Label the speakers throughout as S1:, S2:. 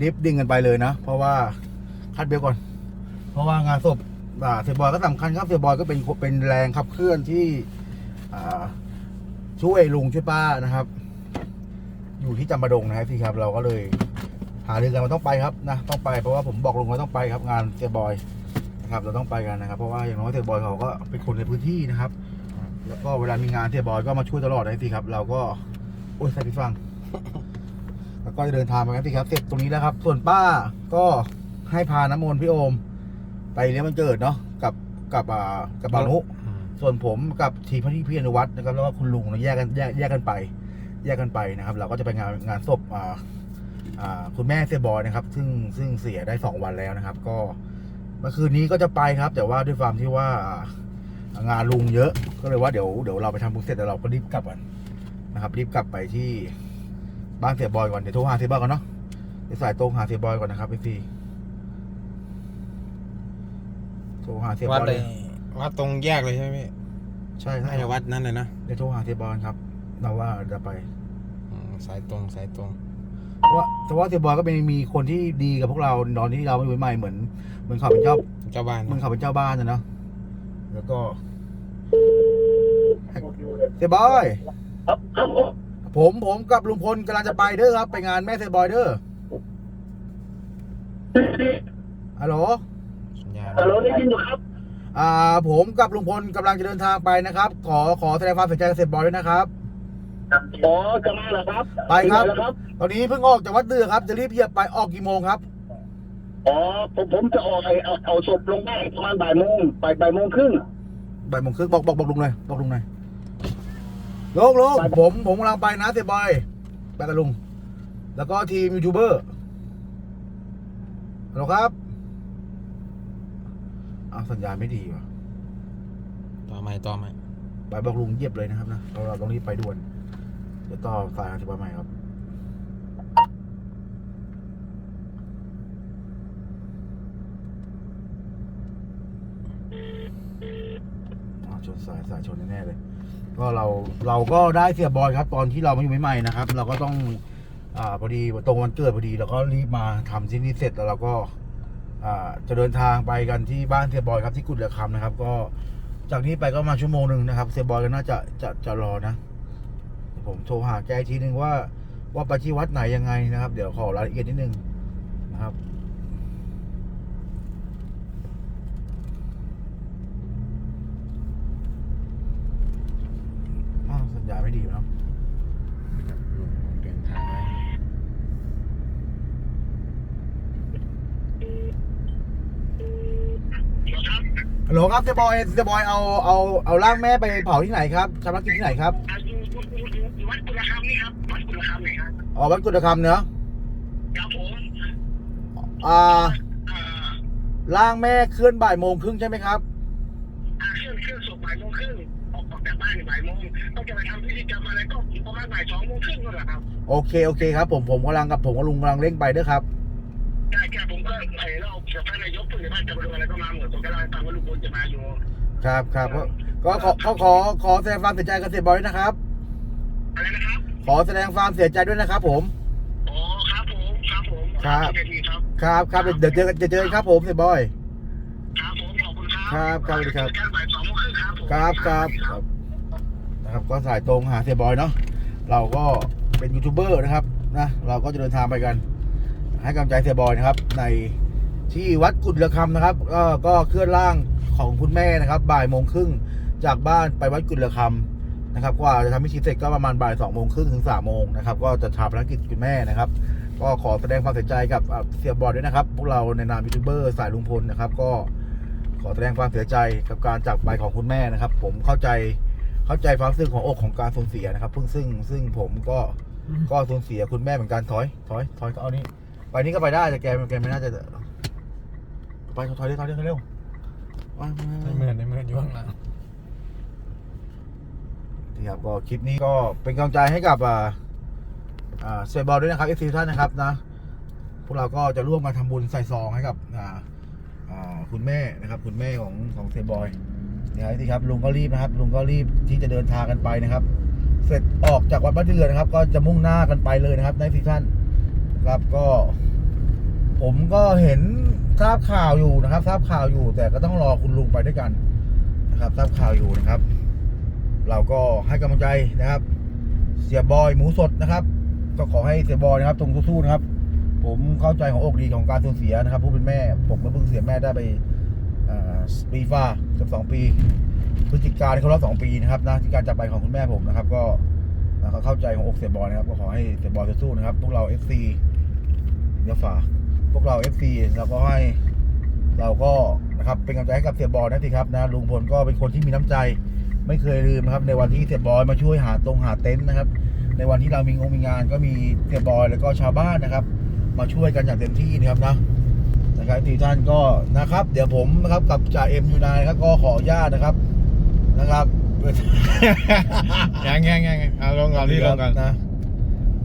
S1: รีบดิ่งกันไปเลยนะ เพราะว่าคัดเบลก่อน เพราะว่างานศพอ่าเสียบอยก็สำคัญครับเสียบอยก็เป็นเป็นแรงขับเคลื่อนที่ช่วยลุงช่วยป้านะครับ อยู่ที่จำปาดงนะครับพี่ครับ เราก็เลยหาเรื่องกันมันต้องไปครับนะต้องไปเพราะว่าผมบอกลุงว่าต้องไปครับงานเสียบอยนะครับเราต้องไปกันนะครับ เพราะว่าอย่างน้อยเสียบอยเขาก็เป็นคนในพื้นที่นะครับ แล้วก็เวลามีงานเสียบอยก็มาช่วยตลอดนะพี่ครับ เราก็โอ้ยใส่พี่ฟัง แล้วก็จะเดินทางไปกันที่ครับเสร็จตรงนี้แล้วครับ ส่วนป้าก็ให้พาน้ำมนต์พี่โอม ไปเลี้ยงวันเกิดเนาะกับกับอ่ากับบานุส่วนผมกับทีมพี่พี่อนุวัฒน์นะครับแล้วก็คุณลุงเนี่ยแยกกันแยกแยกกันไป แยกกันไปนะครับ เราก็จะไปงานงานศพอ่าอ่าคุณแม่เซยบอยนะครับ ซึ่งซึ่งเสียได้สองวันแล้วนะครับ ก็เมื่อคืนนี้ก็จะไปครับ แต่ว่าด้วยความที่ว่าอ่างานลุงเยอะ ก็เลยว่าเดี๋ยวเดี๋ยวเราไปทำบุญเสร็จแล้วเราก็รีบกลับกันนะครับ รีบกลับไปที่ บ้านเสียบอยก่อน เดี๋ยวโทรหาเสียบอยก่อนเนาะเดี๋ยวสายตรงหาเสียบอยก่อนนะครับพี่ซีโทรหาเสียบ
S2: วัด
S1: อย
S2: เล
S1: เลยย
S2: วัดตรงแยกเลยใช่ไหมพี่
S1: ใช่ครับ
S2: ให้วัดนั้นเลยนะ
S1: เดี๋ยวโทรหาเสียบอยครับ เราว่าจะไป
S2: อืมสายตรงสายตรง
S1: เพราะว่าแต่ว่าเสียบอยก็เป็นมีคนที่ดีกับพวกเราตอนที่เราไม่อยู่ใหม่เหมือนเหมือนเขาเป็นเจ้า
S2: เจ้าบ้าน
S1: เหมือนเขาเป็นเจ้าบ้านนะเนาะ แล้วก็เสียบอย
S3: ครับครับ ผม
S1: ผมผมกับลุงพลกำลังจะไปเด้อครับ ไปงานแม่เสียบอยเด้อฮัลโหล
S2: สัญญาณ
S3: ฮัลโหลได้ยินอยู่ครับ
S1: อ่า ผมกับลุงพลกำลังจะเดินทางไปนะครับ ขอขอแสดงความเสียใจกับเสียบอยด้วยนะครับ
S3: อ๋อจะมาเหรอครับ
S1: ไปครับ
S3: ถึงหนแล้วครับ
S1: ตอนนี้เพิ่งออกจากวัดเดือครับ จะรีบเหยียบไปออกกี่โมงครับ
S3: อ๋อผมผมจะออกไอเอาเอาศพลงได้ประมาณบ่ายโมงบ่ายบ่ายโมงครึ่ง
S1: บ่ายโมงครึ่งบอกบอกบอกลุงหน่อยบอกลุงหน่อย ลุงลุงผมผมกำลังไปนะเสียบอยไปกับลุง แล้วก็ทีมยูทูบเบอร์ฮัลโหลครับอ้าวสัญญาณไม่ดีว่ะ
S2: ต่อใหม่ต่อใหม่
S1: ไปบอกลุงเยียบเลยนะครับนะเราเราต้องรีบไปด่วนเดี๋ยวต่อสายทางที่บ้านใหม่ครับอ้าวช นสายสายชนแน่เลย ก็เราเราก็ได้เสียบอยครับ ตอนที่เรามาอยู่ใหม่ๆนะครับ เราก็ต้องอ่าพอดีตรงวันเกิดพอดีเราก็รีบมาทำที่นี่เสร็จแล้วเราก็อ่าจะเดินทางไปกันที่บ้านเสียบอยครับที่กุดเหลือคำนะครับ ก็จากนี้ไปก็มาชั่วโมงหนึ่งนะครับ เสียบอยก็น่าจะจะจะรอนะผมโทรหาแกอีกทีนึงว่าว่าไปที่วัดไหนยังไงนะครับ เดี๋ยวขอรายละเอียดนิดนึงนะครับ อ้าวสัญญาณ ไม่ดีอยู่เนาะ
S2: เดินทางไว้
S1: ฮัลโหลครับเจบอยเจบอยเอาเอาเอาร่างแม่ไปเผาที่ไหนครับชำระกิจที่ไหนครับ
S3: อ่าอยู่อยู่อยู่อยู่วัดกุลคำนี่ครับวัดกุลคำนี่ครับ
S1: อ๋อวัดกุฎคำเนอะ
S3: ครับผม
S1: อ่า
S3: อ่า
S1: ร่างแม่เคลื่อนบ่ายโมงครึ่งใช่ไหมครับ
S3: อ่าเครื่องเครื่องศพบ่ายโมงครึ่งอ อกออกจากบ้านบ่ายโมงต้องจะไปทำพิธีกรรมอะไรก็ประมาณบ่ายสองโมงครึ่งนั่นแหละครับ
S1: โอเคโอเคครับผมผมกำลังกับผมกับลุงกำลังเร่งไปเด้อครับ
S3: ใช่แค่ผมก็ไอ้เราเกี่ยวกับนายกผู้ใหญ่บ้านจะมาดูอะไรก็มาหมดผมก็เล่าให้ฟังว่าลุงพลจะมาอยู่
S1: ครับครับก็ก็ขอขอขอขอแสดงความเสียใจกับเสียบอยด้วยนะครับ
S3: อะไรนะครับ
S1: ขอแสดงความเสียใจด้วยนะครับผม
S3: อ๋อครับผมครับผม
S1: ครับ
S3: เดีครับ
S1: ครับครับเดี๋ยวเจอกันเดี๋ยวเจอกันครับผมเสียบอย
S3: ครับผมขอบคุณครับ
S1: ครับครับสวัสดีครับ
S3: เจอกันบ่ายสองโมงครึ่งครับผม
S1: ครับครับครับ นะครับ ก็สายตรงหาเสียบอยเนาะเราก็เป็นยูทูบเบอร์นะครับนะเราก็จะเดินทางไปกัน ให้กำลังใจเสียบอยนะครับ ในที่วัดกุฎเรือคำนะครับก็ก็เคลื่อนร่างของคุณแม่นะครับบ่ายโมงครึ่งจากบ้านไปวัดกุฎเรือคำนะครับกว่าจะทำพิธีเสร็จก็ประมาณบ่ายสองโมงครึ่งถึงสามโมงนะครับก็จะชาปนกิจคุณแม่นะครับ ก็ขอแสดงความเสียใจกับเสียบอยด้วยนะครับ พวกเราในนามยูทูบเบอร์สายลุงพลนะครับ ก็ขอแสดงความเสียใจกับการจากไปของคุณแม่นะครับ ผมเข้าใจ เข้าใจความรู้สึกของอกของการสูญเสียนะครับเพิ่งซึ่งซึ่งผมก็ก็สูญเสียคุณแม่เหมือนกันถอย ถอยถอยก็เอานี้ไปนี้ก็ไปได้แต่แกแกไม่น่าจะไปถอยเร็วถอยเร็วถอยเร็วมามา
S2: ใน
S1: มา
S2: เมื่อในเมื่ออยู่ข้างหลัง
S1: นี่ครับก็คลิปนี้ก็เป็นกำลังใจให้กับอ่าอ่าเซบอลด้วยนะครับเอฟซีท่านนะครับนะพวกเราก็จะร่วมกันทำบุญใส่ซองให้กับอ่าอ่าคุณแม่นะครับ คุณแม่ของของเซบอย นี่ครับที่ครับลุงก็รีบนะครับลุงก็รีบที่จะเดินทางกันไปนะครับ เสร็จออกจากวัดบ้านเดือนะครับ ก็จะมุ่งหน้ากันไปเลยนะครับในซีซั่นนครับก็ ผมก็เห็นทราบข่าวอยู่นะครับ ทราบข่าวอยู่ แต่ก็ต้องรอคุณลุงไปด้วยกันนะครับ ทราบข่าวอยู่นะครับ เราก็ให้กำลังใจนะครับ เสียบอยหมูสดนะครับ ก็ขอให้เสียบอยนะครับตรงสู้ๆนะครับ ผมเข้าใจของอกดีของการสูญเสียนะครับ ผู้เป็นแม่ ผมก็เพิ่งเสียแม่ได้ไป ปีฟ้าเกือบสองปีพฤศจิกาที่เขารอบสองปีนะครับนะที่การจากไปของคุณแม่ผมนะครับ ก็นะก็เข้าใจของอกเสียบอยนะครับ ก็ขอให้เสียบอยสู้ๆนะครับ พวกเรา FC เดี๋ยวฝาพวกเรา FC เราก็ให้เราก็นะครับเป็นกำลังใจให้กับเสียบอยนะสิครับนะลุงพลก็เป็นคนที่มีน้ำใจไม่เคยลืมนะครับ ในวันที่เสียบอยมาช่วยหาตรงหาเต็นท์นะครับ ในวันที่เรามีงงมีงานก็มีเสียบอยแล้วก็ชาวบ้านนะครับ มาช่วยกันอย่างเต็มที่นะครับนะ ครับทีท่านก็นะครับ เดี๋ยวผมนะครับกับจ่าเอ็มยูนายครับก็ขออนุญาตนะครับนะครับ
S2: ยังยังยังยังเอาลงก่อนที่ลงก่อน
S1: นะ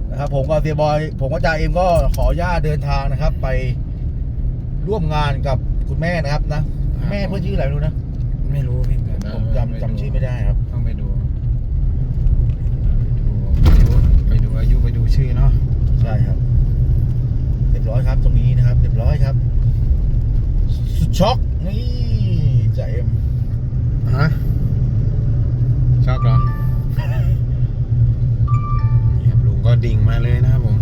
S1: นะครับ ผมกับเสียบอย ผมกับจ่าเอ็มก็ขออนุญาตเดินทางนะครับ ไปร่วมงานกับคุณแม่นะครับนะแม่เพื่อนชื่ออะไรไม่รู้นะ
S2: ไม่รู้พี่เดี๋ยวนะ
S1: ผมจำจำชื่อไม่ได้ครับ
S2: ต้องไปดูไปดูไปดูอายุไปดูชื่อเนาะ
S1: ใช่ครับเรียบร้อยครับตรงนี้นะครับเรียบร้อยครับสุด ช็อกนี่จ่าเอ็ม
S2: ฮะชอบเหรอนี่ครับลุงก็ดิ่งมาเลยนะครับผม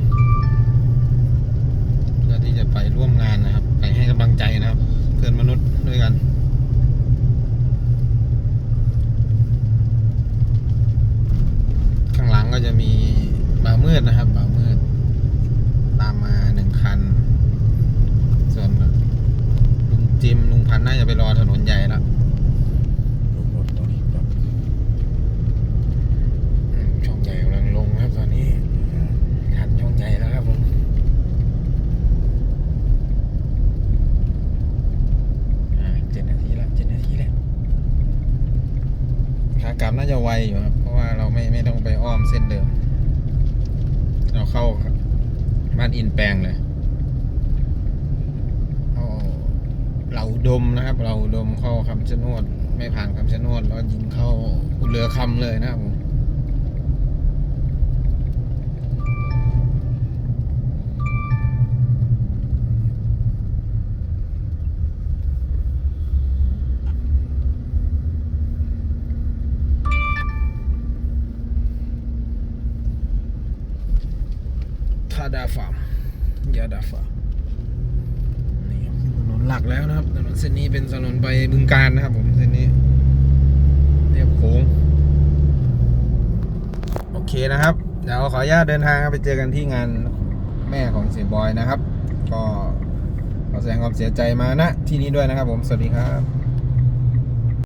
S2: เพื่อที่จะไปร่วมงานนะครับ ไปให้กำลังใจนะครับ เพื่อนมนุษย์ด้วยกัน ข้างหลังก็จะมีบ่าวมืดนะครับบ่าวมืด ตามมาหนึ่งคัน ส่วนลุงจิมลุงพันธุ์น่าจะไปรอถนนใหญ่แล้ว
S1: ลงรถตรงนี้ครับ
S2: อืมช่องใหญ่กำลังลงครับตอนนี้ทันช่องใหญ่แล้วครับผมอ่าเจ็ดนาทีแล้วเจ็ดนาทีแล้วขา กลับน่าจะไวอยู่ครับ เพราะว่าเราไม่ไม่ต้องไปอ้อมเส้นเดิม เราเข้าบ้านอินแปลงเลยเอาเราดมนะครับ เราดมเข้าคำชะโนด ไม่ผ่านคำชะโนดแล้วยิงเข้าอุเรือคำเลยนะครับผม ดาฟาร์มยาดาฟาร์มนี่ถนนหลักแล้วนะครับถนนเส้นนี้เป็นถนนไปบึงการนะครับผมเส้นนี้เรียบโค้งโอเคนะครับเดี๋ยวขออนุญาตเดินทางไปเจอกันที่งานแม่ของเสียบอยนะครับ ก็ขอแสดงความเสียใจมาณที่นี้ด้วยนะครับผมสวัสดีครับ